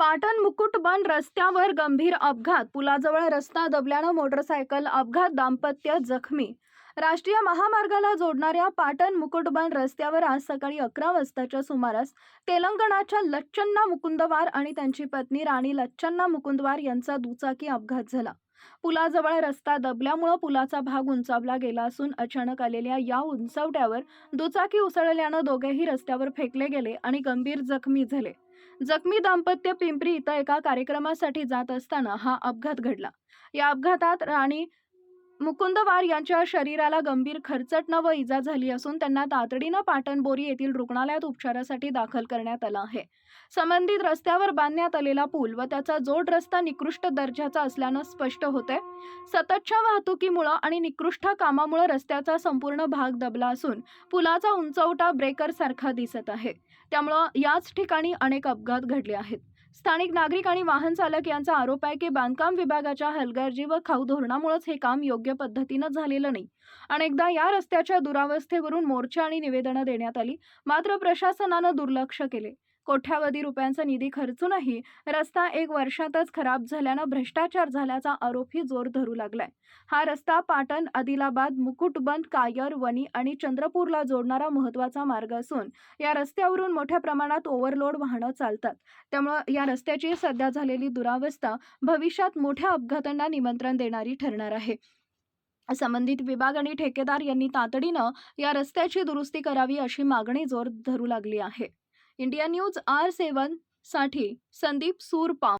पाटण मुकुटबन रस्त्यावर गंभीर अपघात. पुलाजवळ रस्ता दबल्यानं मोटरसायकल अपघात दाम्पत्य जखमी. राष्ट्रीय महामार्गाला जोडणाऱ्या पाटण मुकुटबन रस्त्यावर आज सकाळी अकरा वाजताच्या सुमारास तेलंगणाच्या लच्चन्ना मुकुंदवार आणि त्यांची पत्नी राणी लच्चन्ना मुकुंदवार यांचा दुचाकी अपघात झाला. पुलाजवळ रस्ता दबल्यामुळं पुलाचा भाग उंचावला गेला असून अचानक आलेल्या या उंचवट्यावर दुचाकी उसळल्यानं दोघेही रस्त्यावर फेकले गेले आणि गंभीर जखमी झाले. जखमी दाम्पत्य पिंपरी इथं एका कार्यक्रमासाठी जात असताना हा अपघात घडला. या अपघातात राणी मुकुंदवार यांच्या शरीराला गंभीर खरचटणं व इजा झाली असून त्यांना तातडीनं पाटणबोरी येथील रुग्णालयात उपचारासाठी दाखल करण्यात आलं आहे. संबंधित रस्त्यावर बांधण्यात आलेला पूल व त्याचा जोड रस्ता निकृष्ट दर्जाचा असल्यानं स्पष्ट होते सततच्या वाहतुकीमुळं आणि निकृष्ट कामामुळं रस्त्याचा संपूर्ण भाग दबला असून पुलाचा उंचवटा ब्रेकर सारखा दिसत आहे. त्यामुळं याच ठिकाणी अनेक अपघात घडले आहेत. स्थानिक नागरिक आणि वाहन चालक यांचा आरोप आहे की बांधकाम विभागाच्या हलगर्जी व खाऊ धोरणामुळेच हे काम योग्य पद्धतीनं झालेलं नाही. अनेकदा या रस्त्याच्या दुरावस्थेवरून मोर्चा आणि निवेदनं देण्यात आली मात्र प्रशासनानं दुर्लक्ष केले. कोट्यावधी रुपयांचा निधी खर्चूनही रस्ता एक वर्षातच खराब झाल्यानं भ्रष्टाचार झाल्याचा आरोपही जोर धरू लागलाय. हा रस्ता पाटण आदिलाबाद मुकुटबंद कायर वणी आणि चंद्रपूरला जोडणारा महत्त्वाचा मार्ग असून या रस्त्यावरून मोठ्या प्रमाणात ओव्हरलोड वाहनं चालतात. त्यामुळं या रस्त्याची सध्या झालेली दुरावस्था भविष्यात मोठ्या अपघातांना निमंत्रण देणारी ठरणार आहे. संबंधित विभाग आणि ठेकेदार यांनी तातडीनं या रस्त्याची दुरुस्ती करावी अशी मागणी जोर धरू लागली आहे. इंडिया न्यूज आर सेवनसाठी संदीप सूरपाम